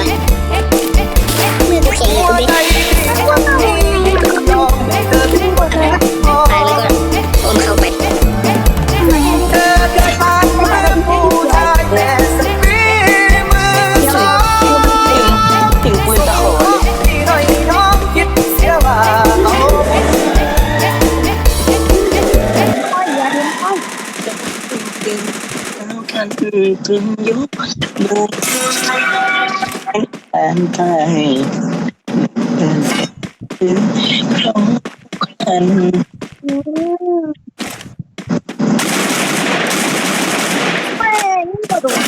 วะมือกูเสียงเลยคุณดิตึงตึงตึงยกมือ นี่กระโดด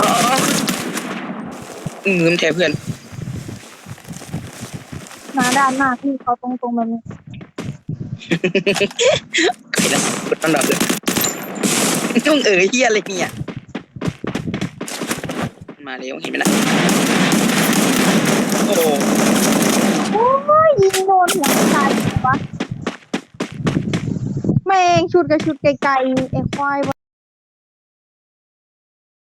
อ๋ออืมแทเพื่อนหน้าด้านหน้าพี่เขาตรงตรงๆแบบนี้ใครนะกดอันดับเลยนุ่งเอ๋ยเฮียอะไรเนี่ย มาเร็วเห็นไหมนะโอ้โอ้ยยิงโดนหัวตายเลยวะแม่งชุดกับชุดไกลๆไอ้ควาย